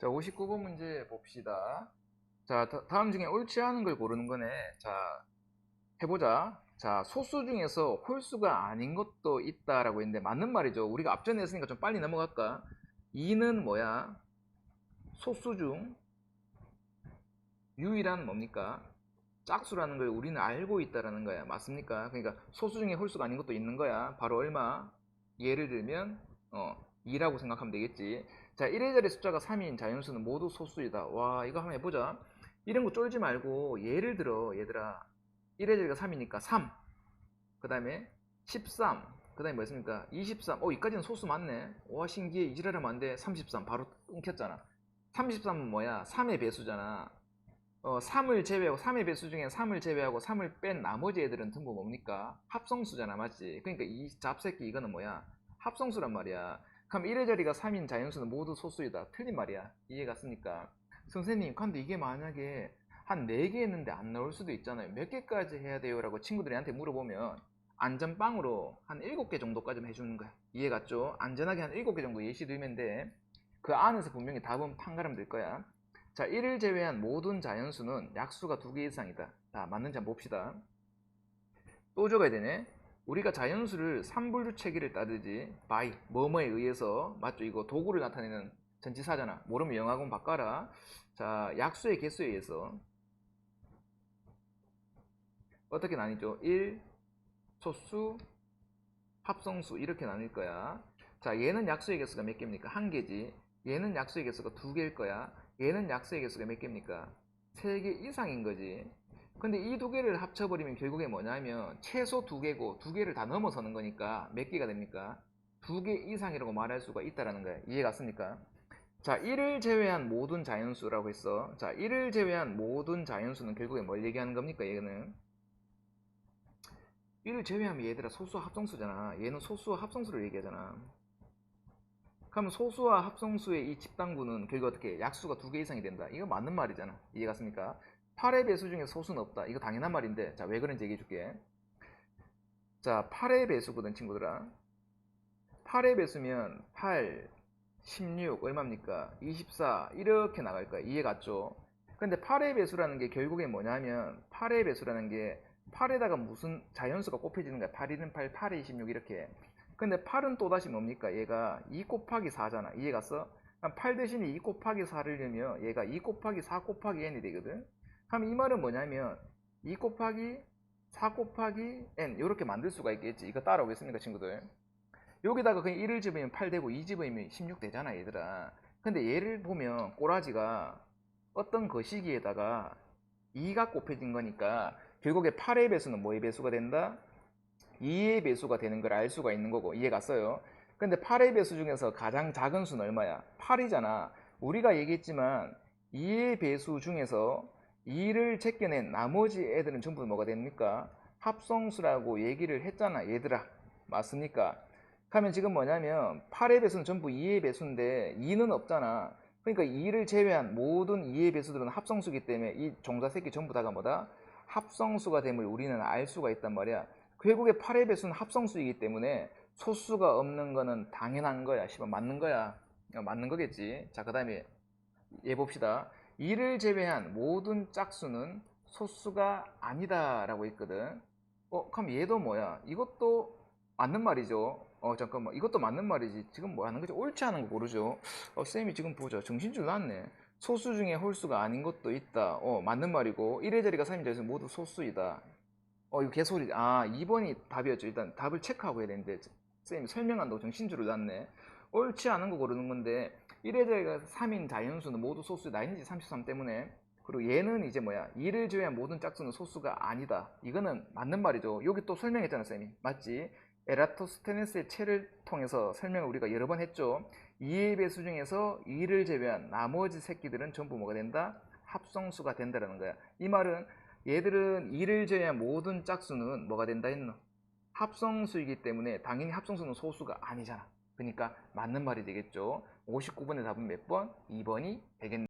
자, 59번 문제 봅시다. 자, 다- 다음 중에 옳지 않은 걸 고르는 거네. 자, 해보자. 자, 소수 중에서 홀수가 아닌 것도 있다라고 했는데 맞는 말이죠. 우리가 앞전에 했으니까 좀 빨리 넘어갈까? 2는 뭐야? 소수 중 유일한 뭡니까? 짝수라는 걸 우리는 알고 있다라는 거야. 맞습니까? 그러니까 소수 중에 홀수가 아닌 것도 있는 거야. 바로 얼마? 예를 들면 어, 2라고 생각하면 되겠지. 자, 1의 자리 숫자가 3인 자연수는 모두 소수이다. 와, 이거 한번 해보자. 이런 거 쫄지 말고 예를 들어, 얘들아. 1의 자리가 3이니까 3. 그 다음에 13. 그 다음에 뭐였습니까? 23. 어, 이까지는 소수 맞네. 와, 신기해. 이지랄하면 안 돼. 33. 바로 끊겼잖아. 33은 뭐야? 3의 배수잖아. 어, 3을 제외하고 3의 배수 중에 3을 제외하고 3을 뺀 나머지 애들은 전부 뭡니까? 합성수잖아, 맞지? 그러니까 이 잡새끼 이거는 뭐야? 합성수란 말이야. 그럼 1의 자리가 3인 자연수는 모두 소수이다. 틀린 말이야. 이해 갔습니까? 선생님, 근데 이게 만약에 한 4개 했는데 안 나올 수도 있잖아요. 몇 개까지 해야 돼요? 라고 친구들한테 물어보면 안전빵으로 한 7개 정도까지만 해주는 거야. 이해 갔죠? 안전하게 한 7개 정도 예시 두면 돼. 그 안에서 분명히 답은 판가름 될 거야. 자, 1을 제외한 모든 자연수는 약수가 두개 이상이다. 자, 맞는지 한번 봅시다. 또 적어야 되네. 우리가 자연수를 3분류 체계를 따르지 by 뭐뭐에 의해서 맞죠? 이거 도구를 나타내는 전치사잖아. 모르면 영어하고 바꿔라. 자, 약수의 개수에 의해서 어떻게 나뉘죠? 1 소수 합성수 이렇게 나뉠 거야. 자, 얘는 약수의 개수가 몇 개입니까? 한 개지. 얘는 약수의 개수가 두 개일 거야. 얘는 약수의 개수가 몇 개입니까? 세 개 이상인 거지. 근데 이 두 개를 합쳐버리면 결국에 뭐냐면 최소 두 개고 두 개를 다 넘어서는 거니까 몇 개가 됩니까? 두 개 이상이라고 말할 수가 있다라는 거야. 이해 갔습니까? 자, 1을 제외한 모든 자연수라고 했어. 자, 1을 제외한 모든 자연수는 결국에 뭘 얘기하는 겁니까? 얘는 1을 제외하면 얘들아 소수와 합성수잖아. 얘는 소수와 합성수를 얘기하잖아. 그러면 소수와 합성수의 이 집단구는 결국 어떻게 약수가 두 개 이상이 된다. 이거 맞는 말이잖아. 이해 갔습니까? 8의 배수 중에 소수는 없다. 이거 당연한 말인데 자 왜 그런지 얘기해 줄게. 자 8의 배수거든 친구들아. 8의 배수면 8, 16 얼마입니까? 24 이렇게 나갈 거야. 이해 갔죠? 근데 8의 배수라는 게 결국에 뭐냐면 8의 배수라는 게 8에다가 무슨 자연수가 곱해지는 거야. 8, 1은 8, 8에 26 이렇게. 근데 8은 또다시 뭡니까? 얘가 2 곱하기 4잖아. 이해 갔어? 8 대신에 2 곱하기 4를 넣으면 얘가 2 곱하기 4 곱하기 n이 되거든. 그럼 이 말은 뭐냐면 2 곱하기 4 곱하기 n 이렇게 만들 수가 있겠지. 이거 따라오겠습니까, 친구들? 여기다가 그냥 1을 집으면 8 되고 2 집으면 16 되잖아, 얘들아. 근데 얘를 보면 꼬라지가 어떤 거시기에다가 2가 곱해진 거니까 결국에 8의 배수는 뭐의 배수가 된다? 2의 배수가 되는 걸 알 수가 있는 거고 이해 갔어요? 근데 8의 배수 중에서 가장 작은 수는 얼마야? 8이잖아. 우리가 얘기했지만 2의 배수 중에서 2를 제껴낸 나머지 애들은 전부 뭐가 됩니까? 합성수라고 얘기를 했잖아, 얘들아. 맞습니까? 하면 지금 뭐냐면 8의 배수는 전부 2의 배수인데 2는 없잖아. 그러니까 2를 제외한 모든 2의 배수들은 합성수기 때문에 이 종자 새끼 전부 다가 뭐다? 합성수가 됨을 우리는 알 수가 있단 말이야. 결국에 8의 배수는 합성수이기 때문에 소수가 없는 거는 당연한 거야. 씨발 맞는 거야. 어, 맞는 거겠지. 자, 그 다음에 얘 봅시다. 2를 제외한 모든 짝수는 소수가 아니다 라고 했거든. 어, 그럼 얘도 뭐야? 이것도 맞는 말이죠. 어, 잠깐만. 이것도 맞는 말이지. 지금 뭐 하는 거지? 옳지 않은 거 고르죠. 어, 쌤이 지금 보자. 정신줄 났네. 소수 중에 홀수가 아닌 것도 있다. 어, 맞는 말이고. 1의 자리가 3인 자리에서 모두 소수이다. 어, 이거 개소리. 아, 2번이 답이었죠. 일단 답을 체크하고 해야 되는데, 쌤이 설명한다고 정신줄을 놨네. 옳지 않은 거 고르는 건데, 1의 자리가 3인 자연수는 모두 소수이다. 아니지, 33 때문에. 그리고 얘는 이제 뭐야? 2를 제외한 모든 짝수는 소수가 아니다. 이거는 맞는 말이죠. 여기 또 설명했잖아, 쌤이. 맞지? 에라토스테네스의 체를 통해서 설명을 우리가 여러 번 했죠. 2의 배수 중에서 2를 제외한 나머지 새끼들은 전부 뭐가 된다? 합성수가 된다라는 거야. 이 말은 얘들은 2를 제외한 모든 짝수는 뭐가 된다 했노? 합성수이기 때문에 당연히 합성수는 소수가 아니잖아. 그러니까 맞는 말이 되겠죠. 59번의 답은 몇 번? 2번이 되겠네.